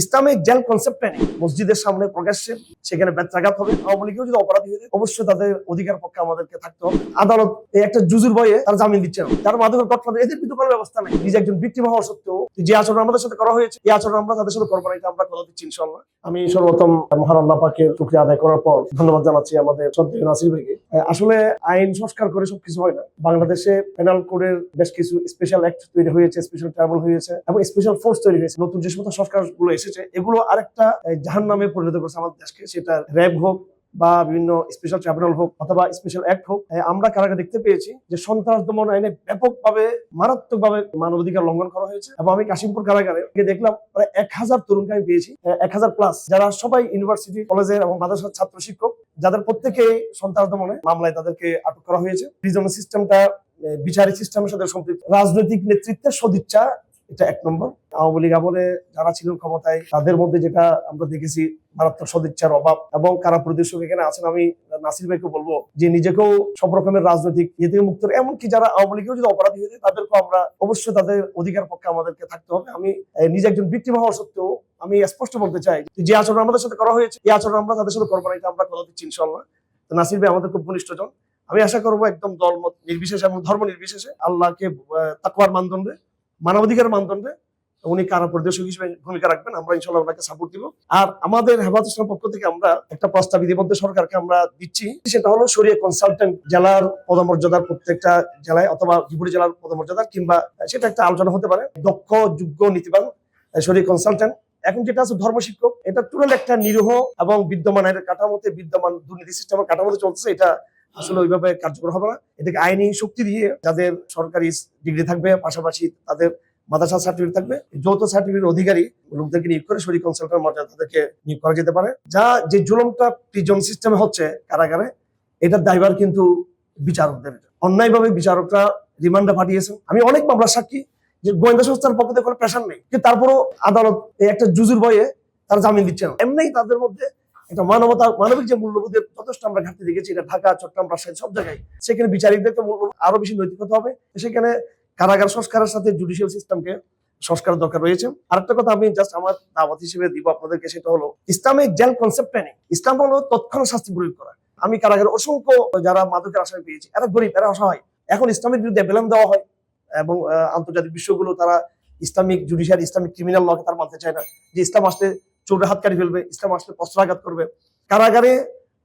Islamic jail কনসেপ্টে নেই। মসজিদের সামনে প্রকাশ্যে সেখানে ব্যত্রাঘাত হবে। আওয়ামী লীগেও যদি অপরাধী হয়ে অবশ্যই তাদের অধিকার পক্ষে আমাদেরকে থাকতে হবে। আদালত এই একটা জুজুর বয়ে তার জামিন দিচ্ছে না। যারা মাদকের গঠফাদার এদের কিন্তু কোনো ব্যবস্থা নেই। নিজে একজন বিক্রিম হওয়া সত্ত্বেও যে আচরণ আমাদের সাথে করা হয়েছে, এই আচরণ আমরা তাদের সাথে করব না আমরা কথা দিচ্ছি ইনশাল্লাহ আমি সর্বপ্রথম মহান আল্লাহ পাকের শুক্রিয়া আদায় করার পর ধন্যবাদ জানাচ্ছি আমাদের শ্রদ্ধেয় নাসির ভাইকে। আসলে আইন সংস্কার করে সবকিছু হয় না। বাংলাদেশে পেনাল কোডের বেশ কিছু স্পেশাল অ্যাক্ট তৈরি হয়েছে স্পেশাল ট্রাইব্যুনাল হয়েছে এবং স্পেশাল ফোর্স তৈরি হয়েছে। নতুন যে সমস্ত সংস্কারগুলো এসেছে, এগুলো আরেকটা জাহান নামে পরিণত করছে আমাদের দেশকে। সেটা র্যাব হোক বা বিভিন্ন স্পেশাল ট্রাইব্যুনাল হোক অথবা স্পেশাল অ্যাক্ট হোক আমরা কারাগারে দেখতে পেয়েছি যে সন্ত্রাস দমন আইনে ব্যাপকভাবে, মারাত্মকভাবে মানবাধিকার লঙ্ঘন করা হয়েছে। এবং আমি কাশিমপুর কারাগারে দেখলাম, প্রায় এক হাজার তরুণকে আমি পেয়েছি। এক হাজার প্লাস যারা সবাই ইউনিভার্সিটি কলেজের এবং মাদ্রাসার ছাত্র শিক্ষক, যাদের প্রত্যেকে সন্ত্রাস দমনে মামলায় তাদেরকে আটক করা হয়েছে। প্রিজন সিস্টেমটা বিচারিক সিস্টেমের সাথে সম্পৃক্ত। রাজনৈতিক নেতৃত্বের সদিচ্ছা এটা এক নম্বর। আওয়ামী লীগ আমলে যারা ছিলেন ক্ষমতায় তাদের মধ্যে যেটা আমরা দেখেছি মারাত্মক সদিচ্ছার অভাব এবং কারা পরিদর্শক এখানে আছেন আমি নাসির ভাইকে বলব যে নিজেকেও সব রকমের রাজনৈতিক ইয়ে থেকে মুক্ত এমনকি যারা আওয়ামী লীগেও যদি অপরাধী হয়ে যায় তাদেরকেও আমরা অবশ্যই তাদের অধিকার পক্ষে আমাদেরকে থাকতে হবে। আমি নিজে একজন বিক্রিম হওয়া সত্ত্বেও আমি স্পষ্ট বলতে চাই যে আচরণ আমাদের সাথে করা হয়েছে এই আচরণ আমরা তাদের সাথে করব না এটা আমরা কথা দিচ্ছি ইনশাল্লাহ নাসির ভাই আমাদের খুব ঘনিষ্ঠজন আমি আশা করব একদম দল মত নির্বিশেষে এবং ধর্ম নির্বিশেষে আল্লাহকে আহ, তাকওয়ার মানদণ্ডে মানবাধিকার মানদণ্ডে উনি কারা পরিদর্শক হিসেবে ভূমিকা রাখবেন, আমরা ইনশাল্লাহ ওনাকে সাপোর্ট দিব। আর আমাদের হেফাজত ইসলামের পক্ষ থেকে আমরা একটা প্রস্তাব ইতিমধ্যে সরকারকে আমরা দিচ্ছি। সেটা হলো সরিয়ে কনসালটেন্ট জেলার পদমর্যাদার প্রত্যেকটা জেলায় অথবা বিপুরী জেলার পদমর্যাদার কিংবা, সেটা একটা আলোচনা হতে পারে। দক্ষ, যোগ্য, নীতিবান সরিয়ে কনসালটেন্ট এখন যেটা আছে ধর্ম শিক্ষক, এটা তুরন্ত একটা নিরীহ এবং বিদ্যমানের কাঠামোতে বিদ্যমান দুর্নীতি সিস্টেমের কাঠামোতে চলতেছে, এটা আসলে ওইভাবে কার্যকর হবে না। এটাকে আইনি শক্তি দিয়ে যাদের সরকারি ডিগ্রি থাকবে, পাশাপাশি তাদের মাদ্রাসা সার্টিফিকেট থাকবে, যৌথ সার্টিফিকেট অধিকারী লোকদেরকে নিয়োগ করে শরীর কনসালটেন্ট মর্যাদা তাদেরকে নিয়োগ করা যেতে পারে। যা যে জুলমটা প্রিজন সিস্টেমে হচ্ছে কারাগারে, এটার দায়ভার কিন্তু বিচারকদের। অন্যায়ভাবে বিচারকরা রিমান্ডে পাঠিয়েছেন। আমি অনেক মামলার সাক্ষী যে গোয়েন্দা সংস্থার পক্ষ কোনো প্রেশার নেই। কিন্তু তারপরও আদালত একটা জুজুর বয়ে তারা জামিন দিচ্ছে না। এমনি তাদের মধ্যে একটা মানবতা, মানবিক যে মূল্যবোধের যথেষ্ট আমরা ঘাটতি দেখেছি, এটা ঢাকা, চট্টগ্রাম, রাজশাহী, সব জায়গায়, সেখানে বিচারিকদেরকে মূল্যবোধ আরও বেশি নৈতিক হতে হবে। সেখানে কারাগার সংস্কারের সাথে জুডিশিয়াল সিস্টেমকে সংস্কারের দরকার রয়েছে। আরেকটা কথা আমি জাস্ট আমার দাওয়াত হিসেবে দিব আপনাদেরকে, সেটা হলো ইসলামিক জেল কনসেপ্টটা নেই। ইসলাম হলো তৎক্ষণাৎ শাস্তি প্রয়োগ করা। আমি কারাগারে অসংখ্য যারা মাদকের আসামি পেয়েছি, এরা গরিব, এরা অসহায়। এখন ইসলামের বিরুদ্ধে বেলাম দেওয়া হয় এবং আন্তর্জাতিক বিশ্বগুলো তারা ইসলামিক জুডিশিয়াল ইসলামিক ক্রিমিনাল লকে তারা মানতে চায় না। যে ইসলাম আসলে চোরের হাত কাটি ফেলবে, ইসলাম আসলে অস্ত্রাঘাত করবে। কারাগারে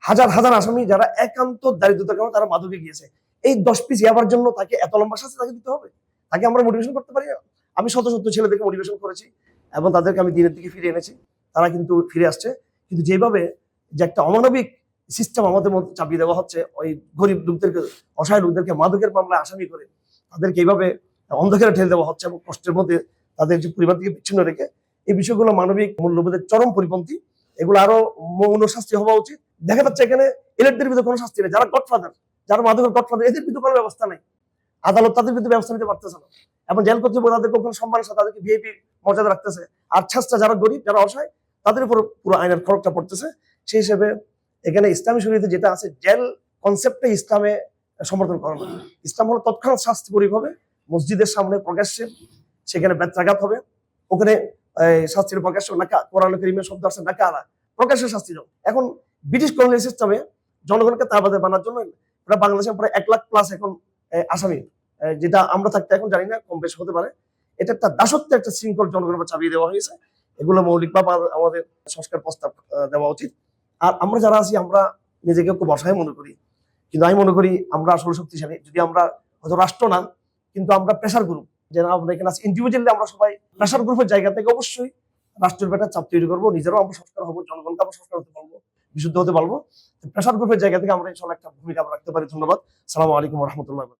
হাজার হাজার আসামি যারা একান্ত দারিদ্রতার কারণে তারা মাদকে গিয়েছে। এই দশ পিস ইয়াবার জন্য তাকে এত লম্বা শাস্তি তাকে দিতে হবে? তাকে আমরা মোটিভেশন করতে পারি না? আমি শত শত ছেলেদেরকে মোটিভেশন করেছি এবং তাদেরকে আমি দিনের দিকে ফিরে এনেছি। তারা কিন্তু ফিরে আসছে। কিন্তু যেভাবে যে একটা অমানবিক সিস্টেম আমাদের মধ্যে চাপিয়ে দেওয়া হচ্ছে, ওই গরিব লোকদেরকে, অসহায় লোকদেরকে মাদকের মামলায় আসামি করে, তাদেরকে এইভাবে অন্ধকারে ঠেলে দেওয়া হচ্ছে এবং কষ্টের মধ্যে তাদের যে পরিবার থেকে বিচ্ছিন্ন রেখে এই বিষয়গুলো মানবিক মূল্যবোধের চরম পরিপন্থী। এগুলো আরও মৌন শাস্তি হওয়া উচিত। দেখা যাচ্ছে এখানে এলেটদের বিরুদ্ধে কোনো শাস্তি নেই। যারা গডফাদার যারা মাদকের গডফাদার এদের বিরুদ্ধে কোনো ব্যবস্থা নেই। আদালত তাদের বিরুদ্ধে ব্যবস্থা নিতে পারতেছে না। এবং জেল কর্তৃপক্ষ তাদেরকে কোনো সম্মানের সাথে তাদেরকে ভিআইপি মর্যাদা রাখতেছে। আর ছাত্রা যারা গরিব, যারা অসহায়, তাদের উপর পুরো আইনের খরচটা পড়তেছে। সেই হিসেবে এখানে ইসলামী শরীয়তে যেটা আছে, জেল কনসেপ্টে ইসলামে সমর্থন করে না ইসলাম হলো তৎক্ষণাৎ শাস্তি প্রয়োগ হবে মসজিদের সামনে প্রকাশ্যে, সেখানে ব্যত্রাঘাত হবে। ওখানে শাস্তির প্রকাশ্য নাকা কোরআন করিমের শব্দ আছে নাকা আলা প্রকাশ্যে শাস্তি এখন ব্রিটিশ কলোনিয়াল সিস্টেমে জনগণকে তাবাদে বানার জন্য প্রায় বাংলাদেশে প্রায় এক লাখ প্লাস এখন আসামি যেটা আমরা থাকতে এখন জানি না, কম বেশি হতে পারে। এটা একটা দাসত্ব একটা শৃঙ্খল জনগণের উপর চাপিয়ে দেওয়া হয়েছে। এগুলো মৌলিকভাবে আমাদের সংস্কার প্রস্তাব দেওয়া উচিত। আর আমরা যারা আছি, আমরা নিজেকে খুব অসহায় মনে করি। কিন্তু আমি মনে করি আমরা আসলে শক্তিশালী। যদি আমরা হয়তো রাষ্ট্র না, কিন্তু আমরা প্রেশার গ্রুপ যে আমরা এখানে ইন্ডিভিজুয়ালি আমরা সবাই প্রেশার গ্রুপের জায়গা থেকে অবশ্যই রাষ্ট্রের ব্যাটার চাপ তৈরি করব, নিজেরাও আমরা সংস্কার হব, জনগণকে আমরা সংস্কার হতে পারব, বিশুদ্ধ হতে পারব। প্রেশার গ্রুপের জায়গা থেকে আমরা ইনশাল্লাহ একটা ভূমিকা রাখতে পারি। ধন্যবাদ। সালাম আলাইকুম রহমতুল্লাহ